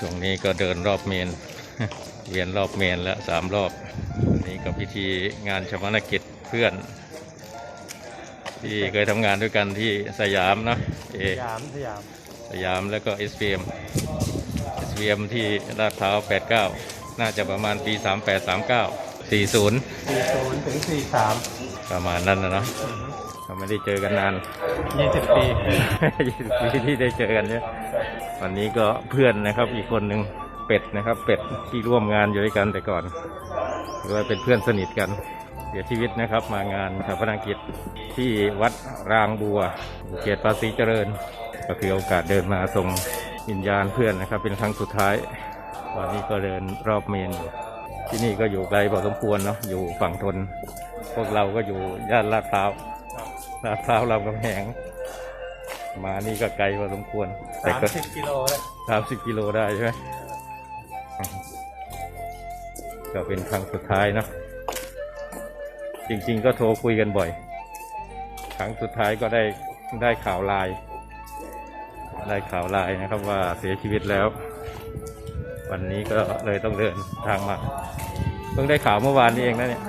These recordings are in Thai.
ช่วงนี้ก็เดินรอบเมน เวียนรอบเมนแล้วสามรอบวันนี้ก็พิธีงานชาปนกิจเพื่อน ที่เคยทำงานด้วยกันที่สยามเนอะเอสยามสยามสยามแล้วก็ SVM SVM ที่ลาดพร้าว 89 น่าจะประมาณปี 38 39 40สี่ศูนย์ถึงสี่สามประมาณนั้นนะเนาะ เราไม่ได้เจอกันนานยี่สิบปี 20 ปีที่ได้เจอกันเนี่ยวันนี้ก็เพื่อนนะครับ อีกคนหนึ่งเป็ดนะครับ เป็ดที่ร่วมงานอยู่ด้วยกันแต่ก่อนหรือว่าเป็นเพื่อนสนิทกัน เสียชีวิตนะครับ มางานชาปนกิจที่วัดรางบัว เขตภาษีเจริญ ก็คือโอกาสเดินมาส่งวิญญาณเพื่อนนะครับ เป็นครั้งสุดท้ายวันนี้ก็เดินรอบเมนอยู่ที่นี่ก็อยู่ไกลพอสมควรเนาะอยู่ฝั่งทน พวกเราก็อยู่ย่านลาดพร้าว ลาดพร้าวรามคำแหง มานี่ก็ไกลพอสมควรแต่สามก็สิบกิโลเลยสามสิบกิโลได้ใช่ไหมก็เป็นครั้งสุดท้ายเนอะจริง ๆ ก็โทรคุยกันบ่อย ครั้งสุดท้ายก็ได้ได้ข่าวไลน์ได้ข่าวไลน์นะครับว่าเสียชีวิตแล้ว วันนี้ก็เลยต้องเดินทางมา เพิ่งได้ข่าวเมื่อวานนี้เองนะเนี่ย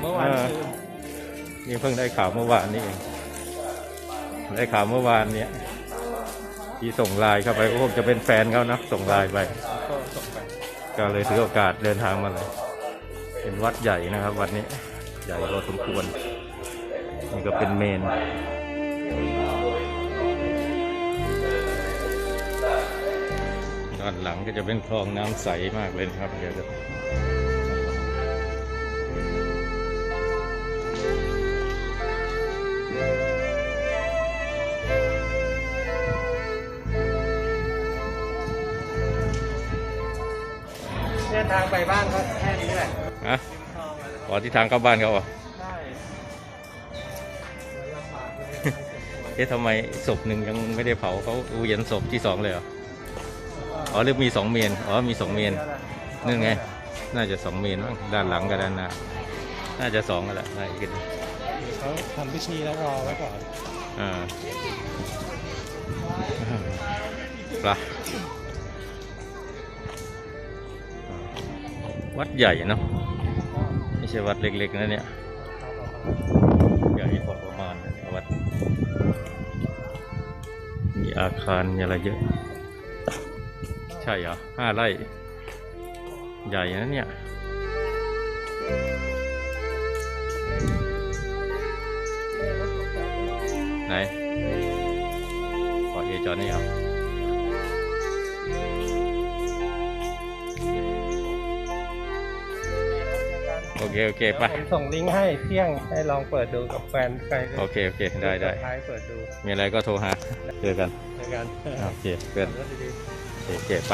เมื่อวานเออคื นี่เพิ่งได้ข่าวเมื่อวานนี้เอง ได้ข่าวเมื่อวานเนี้ยที่ส่งไลน์เข้าไปก็คงจะเป็นแฟนเขานะส่งไลน์ไปก็ส่งไป ก็เลยถือโอกาสเดินทางมาเลยเป็นวัดใหญ่นะครับ วัดนี้ใหญ่พอสมควรนี่ก็เป็นเมนด้านหลังก็จะเป็นคลองน้ำใสมากเลยนะครับเดี๋ยวจะ เนี่ยทางไปบ้านก็แค่นี้แหละฮะขอที่ทางเข้าบ้านเขาเหรอใช่ลำบากเลยเอ๊ะทำไมศพหนึ่งยังไม่ได้เผาเขาเวียนศพที่สองเลยเหรออ๋อหรือมีสองเมนอ๋อมีสองเมนนั่นไง น่าจะสองเมนมั้งด้านหลังกับด้านหน้าน่าจะสองกันแหละน่าจะกันเขาทำพิธีแล้วรอไว้ก่อนอ่าปลา วัดใหญ่เนาะไม่ใช่วัดเล็กๆนะเนี่ยใหญ่พอประมาณนะวัดมีอาคารมีอะไรเยอะ ใช่เหรอห้าไร่ใหญ่นะเนี่ยไหนขอเอจอนี่เหรอ เค โอเค ไป ผมส่งลิงก์ให้เที่ยงให้ลองเปิดดูกับแฟนใครโอเค โอเค ได้ได้ท้ายเปิดดูมีอะไรก็โทรหา เจอกันในการโอเคเพื่อนแล้วดีๆโอเค ไป